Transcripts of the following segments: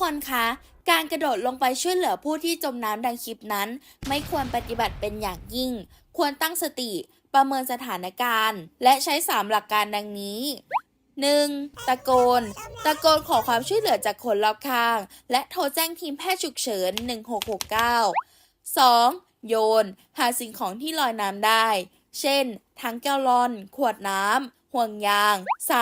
คนคะ การกระโดดลงไปช่วยเหลือผู้ที่จมน้ำดังคลิปนั้น ไม่ควรปฏิบัติเป็นอย่างยิ่ง ควรตั้งสติประเมินสถานการณ์ และใช้ 3 หลักการดังนี้ 1. ตะโกน ตะโกนขอความช่วยเหลือจากคนรอบข้าง และโทรแจ้งทีมแพทย์ฉุกเฉิน 1669 2. โยน หาสิ่งของที่ลอยน้ำได้ เช่นถังแกลลอน ขวดน้ำห่วงยาง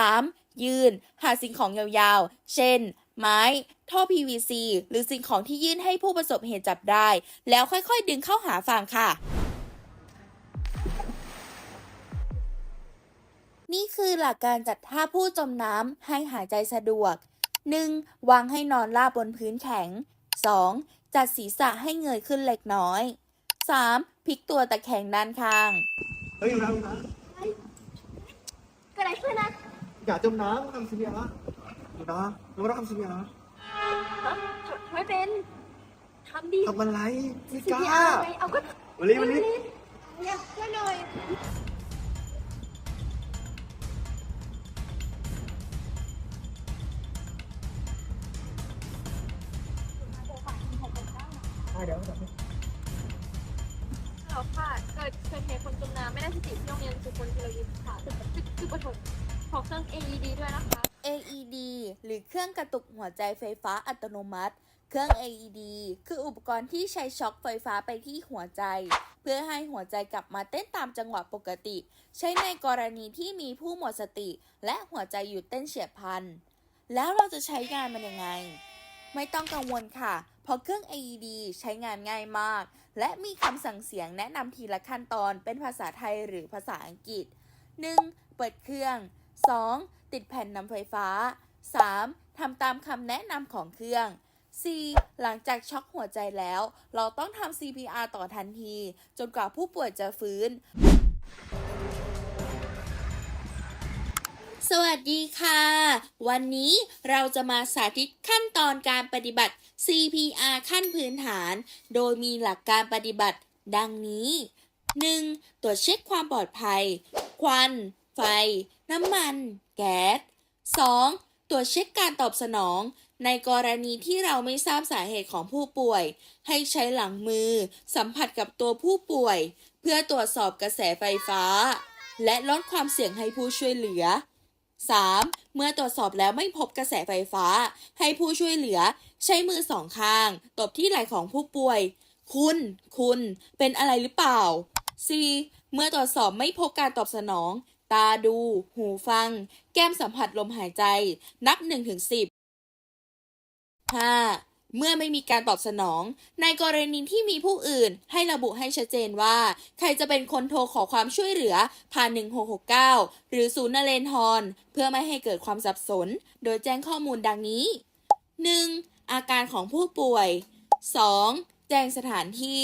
3. ยืน หาสิ่งของยาวๆ เช่น ไม้ ท่อ PVC หรือสิ่งของที่ยื่นให้ผู้ประสบเหตุจับได้ แล้วค่อยๆ ดึงเข้าหาฝั่งค่ะนี่คือหลักการจัดท่าผู้จมน้ำให้หายใจสะดวก 1. วางให้นอนราบบนพื้นแข็ง 2. จัดศีรษะให้เงยขึ้นเล็กน้อย 3. พลิกตัวตะแคงด้านข้าง เฮ้ยน้ำนะเกิดอะไรขึ้นนะอย่าจมน้ำทำซีเรีย นะดูนะเราไม่ต้องทำซีเรียนะฮะไม่เป็นทำดีทำอะไรไม่กล้า CPR ไงเอาก็วันนี้วันนี้เนี่ยช่วยหน่อยเดี๋ยวเราค่ะเกิดเกิดเหตุคนจมน้ำไม่ได้สติที่โรงเรียนสุพลจิรยิมค่ะจุดจุดจุดประถมขอเครื่อง AED ด้วยนะคะ AED หรือเครื่องกระตุกหัวใจไฟฟ้าอัตโนมัติ เครื่อง AED คืออุปกรณ์ที่ใช้ช็อคไฟฟ้าไปที่หัวใจ เพื่อให้หัวใจกลับมาเต้นตามจังหวะปกติ ใช้ในกรณีที่มีผู้หมดสติ และหัวใจหยุดเต้นเฉียบพลัน แล้วเราจะใช้งานมันยังไง ไม่ต้องกังวลค่ะ เพราะเครื่อง AED ใช้งานง่ายมาก และมีคำสั่งเสียงแนะนำทีละขั้นตอนเป็นภาษาไทยหรือภาษาอังกฤษ 1. เปิดเครื่อง 2. ติดแผ่นนำไฟฟ้า 3. ทำตามคำแนะนำของเครื่อง 4. หลังจากช็อกหัวใจแล้ว เราต้องทำ CPR ต่อทันที จนกว่าผู้ป่วยจะฟื้น สวัสดีค่ะ วันนี้เราจะมาสาธิตขั้นตอนการปฏิบัติ CPR ขั้นพื้นฐาน โดยมีหลักการปฏิบัติดังนี้ 1. ตรวจเช็คความปลอดภัย ควัน ไฟ น้ำมัน แก๊ส 2. ตรวจเช็คการตอบสนอง ในกรณีที่เราไม่ทราบสาเหตุของผู้ป่วย ให้ใช้หลังมือ สัมผัสกับตัวผู้ป่วย เพื่อตรวจสอบกระแสไฟฟ้า และลดความเสี่ยงให้ผู้ช่วยเหลือ 3. เมื่อตรวจสอบแล้วไม่พบกระแสไฟฟ้า ให้ผู้ช่วยเหลือ ใช้มือสองข้าง ตบที่ไหล่ของผู้ป่วย คุณ คุณ เป็นอะไรหรือเปล่า 4. เมื่อตรวจสอบไม่พบการตอบสนอง ตาดู หูฟัง แก้มสัมผัสลมหายใจ นับ1-10 5. เมื่อไม่มีการตอบสนอง ในกรณีที่มีผู้อื่น ให้ระบุให้ชัดเจนว่า ใครจะเป็นคนโทรขอความช่วยเหลือผ่าน 1669 หรือศูนย์นเรนทรเพื่อไม่ให้เกิดความสับสน โดยแจ้งข้อมูลดังนี้ 1. อาการของผู้ป่วย 2. แจ้งสถานที่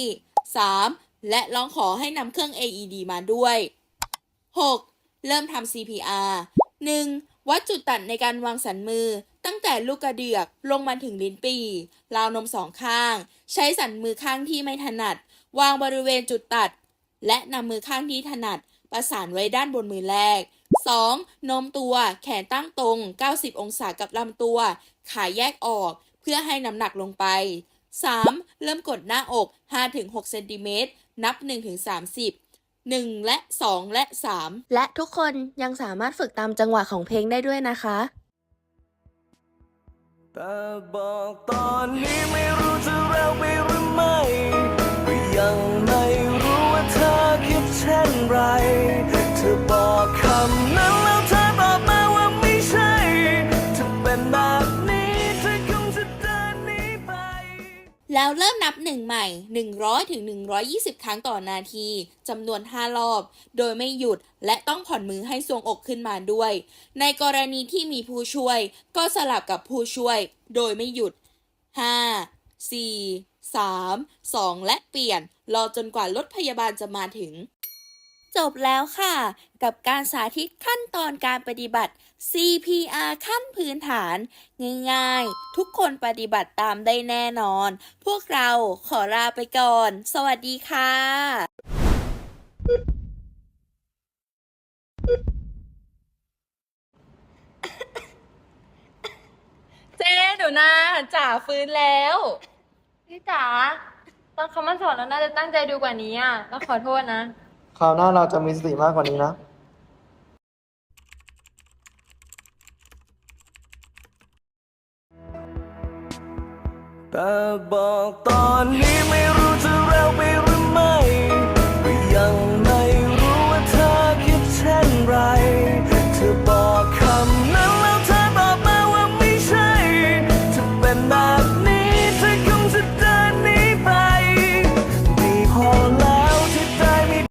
3. และร้องขอให้นำเครื่อง AED มาด้วย 6. เริ่มทำ CPR 1. วัดจุดตัดในการวางสันมือ ตั้งแต่ลูกกระเดือกลงมาถึงลิ้นปีราวนมสองข้าง ใช้สันมือข้างที่ไม่ถนัด วางบริเวณจุดตัด และนำมือข้างที่ถนัด ประสานไว้ด้านบนมือแรก 2. โน้มตัวแขนตั้งตรง 90 องศากับลำตัว ขาแยกออกเพื่อให้น้ำหนักลงไป 3. เริ่มกดหน้าอก 5-6 เซนติเมตร นับ 1-30 1 และ 2 และ 3 และทุกคนยังสามารถฝึกตามจังหวะของเพลงได้ด้วยนะคะ แต่บอกตอนนี้ไม่รู้จะเร็วไปหรือไม่ก็ยังไม่รู้ว่าเธอคิดเช่นไร เธอบอกคำนั้น นับหนึ่งใหม่ 100ถึง120 ครั้งต่อนาทีจำนวน 5 รอบ โดยไม่หยุดและต้องผ่อนมือให้ทรวงอกขึ้นมาด้วย ในกรณีที่มีผู้ช่วย ก็สลับกับผู้ช่วย โดยไม่หยุด 5 4 3 2 และเปลี่ยน รอจนกว่ารถพยาบาลจะมาถึง จบแล้วค่ะ กับการสาธิตขั้นตอนการปฏิบัติ CPR ขั้นพื้นฐาน ง่ายๆ ทุกคนปฏิบัติตามได้แน่นอน พวกเราขอลาไปก่อน สวัสดีค่ะเจ๊เดี๋ยวนะจ๋าฟื้นแล้วพี่จ๋าตอนเขามาสอนเราน่าจะตั้งใจดูกว่านี้อะเราขอโทษนะ คราวหน้าเราจะมีสติมากกว่านี้นะ แต่บอกตอนนี้ไม่รู้จะเร็วไปหรือไม่ก็ยังไม่รู้ว่าเธอคิดเช่นไร